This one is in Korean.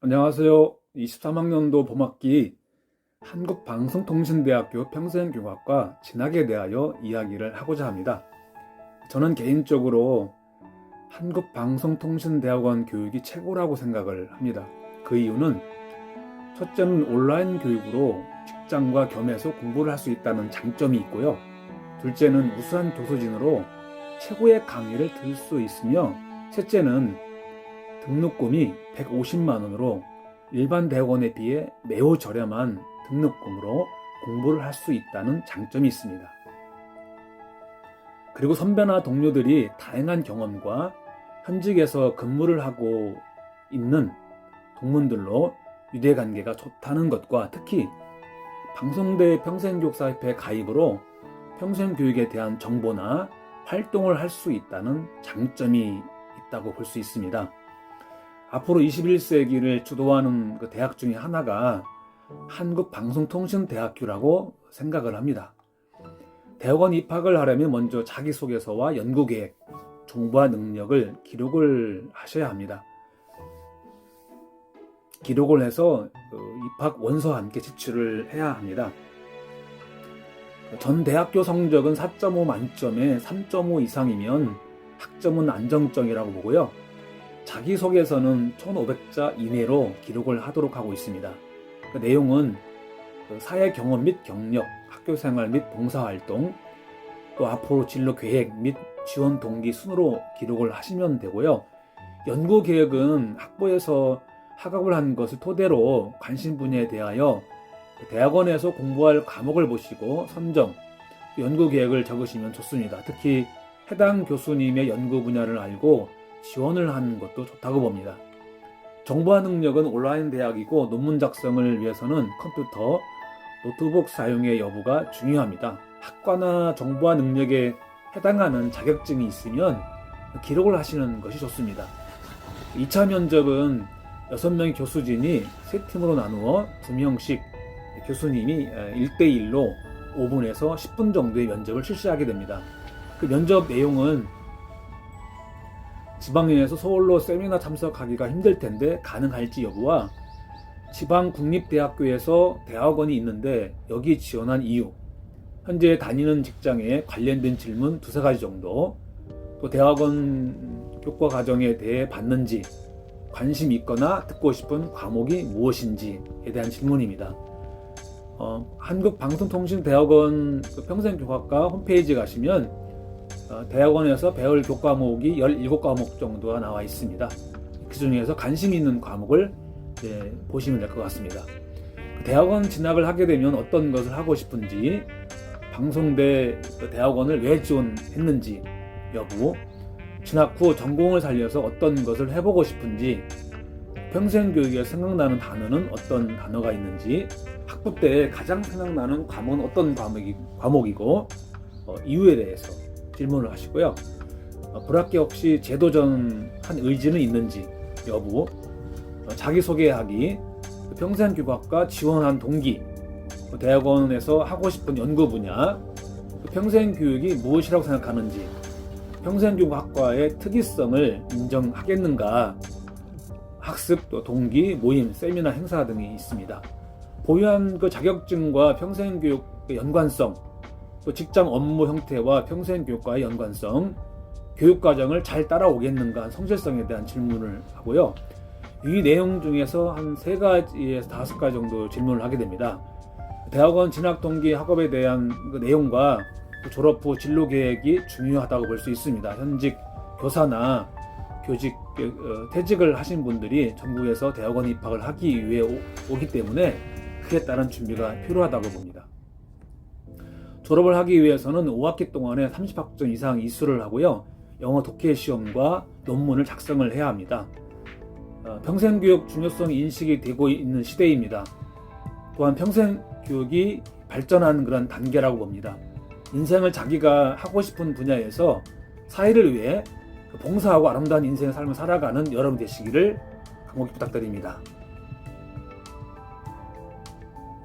안녕하세요. 23학년도 봄학기 한국방송통신대학교 평생교과과 진학에 대하여 이야기를 하고자 합니다. 저는 개인적으로 한국방송통신대학원 교육이 최고라고 생각을 합니다. 그 이유는 첫째는 온라인 교육으로 직장과 겸해서 공부를 할 수 있다는 장점이 있고요. 둘째는 우수한 교수진으로 최고의 강의를 들을 수 있으며 셋째는 등록금이 150만 원으로 일반 대학원에 비해 매우 저렴한 등록금으로 공부를 할 수 있다는 장점이 있습니다. 그리고 선배나 동료들이 다양한 경험과 현직에서 근무를 하고 있는 동문들로 유대 관계가 좋다는 것과 특히 방송대 평생교육사협회 가입으로 평생교육에 대한 정보나 활동을 할 수 있다는 장점이 있다고 볼 수 있습니다. 앞으로 21세기를 주도하는 그 대학 중에 하나가 한국방송통신대학교라고 생각을 합니다. 대학원 입학을 하려면 먼저 자기소개서와 연구계획, 정보와 능력을 기록을 하셔야 합니다. 기록을 해서 그 입학 원서와 함께 제출을 해야 합니다. 전 대학교 성적은 4.5 만점에 3.5 이상이면 학점은 안정적이라고 보고요. 자기소개서는 1,500자 이내로 기록을 하도록 하고 있습니다. 그 내용은 그 사회 경험 및 경력, 학교 생활 및 봉사활동, 또 앞으로 진로 계획 및 지원 동기 순으로 기록을 하시면 되고요. 연구 계획은 학부에서 학업을 한 것을 토대로 관심 분야에 대하여 대학원에서 공부할 과목을 보시고 선정, 연구 계획을 적으시면 좋습니다. 특히 해당 교수님의 연구 분야를 알고 지원을 하는 것도 좋다고 봅니다. 정보화 능력은 온라인 대학이고 논문 작성을 위해서는 컴퓨터, 노트북 사용의 여부가 중요합니다. 학과나 정보화 능력에 해당하는 자격증이 있으면 기록을 하시는 것이 좋습니다. 2차 면접은 6명의 교수진이 세 팀으로 나누어 2명씩 교수님이 1대1로 5분에서 10분 정도의 면접을 실시하게 됩니다. 그 면접 내용은 지방에서 서울로 세미나 참석하기가 힘들 텐데 가능할지 여부와 지방 국립대학교에서 대학원이 있는데 여기 지원한 이유, 현재 다니는 직장에 관련된 질문 두세 가지 정도, 또 대학원 교과 과정에 대해 받는지, 관심 있거나 듣고 싶은 과목이 무엇인지에 대한 질문입니다. 어, 한국방송통신대학원 그 평생교과과 홈페이지 가시면 어, 대학원에서 배울 교과목이 17과목 정도가 나와 있습니다. 그 중에서 관심 있는 과목을 네, 보시면 될 것 같습니다. 대학원 진학을 하게 되면 어떤 것을 하고 싶은지, 방송대 그 대학원을 왜 지원했는지 여부, 진학 후 전공을 살려서 어떤 것을 해보고 싶은지, 평생 교육에 생각나는 단어는 어떤 단어가 있는지, 학부 때 가장 생각나는 과목은 어떤 과목이, 과목이고, 어, 이유에 대해서 질문을 하시고요. 어, 불합격 혹시 재도전한 의지는 있는지 여부, 어, 자기소개하기, 평생교육학과 지원한 동기, 그 대학원에서 하고 싶은 연구 분야, 그 평생교육이 무엇이라고 생각하는지, 평생교육학과의 특이성을 인정하겠는가, 학습, 또 동기, 모임, 세미나 행사 등이 있습니다. 보유한 그 자격증과 평생교육 연관성, 또 직장 업무 형태와 평생 교육과의 연관성, 교육 과정을 잘 따라오겠는가 성실성에 대한 질문을 하고요. 이 내용 중에서 한 세 가지에서 다섯 가지 정도 질문을 하게 됩니다. 대학원 진학 동기 학업에 대한 그 내용과 졸업 후 진로 계획이 중요하다고 볼 수 있습니다. 현직 교사나 교직 어, 퇴직을 하신 분들이 전국에서 대학원 입학을 하기 위해 오, 오기 때문에 그에 따른 준비가 필요하다고 봅니다. 졸업을 하기 위해서는 5학기 동안에 30학점 이상 이수를 하고요. 영어 독해 시험과 논문을 작성을 해야 합니다. 어, 평생교육 중요성이 인식이 되고 있는 시대입니다. 또한 평생교육이 발전하는 그런 단계라고 봅니다. 인생을 자기가 하고 싶은 분야에서 사회를 위해 봉사하고 아름다운 인생의 삶을 살아가는 여러분 되시기를 간곡히 부탁드립니다.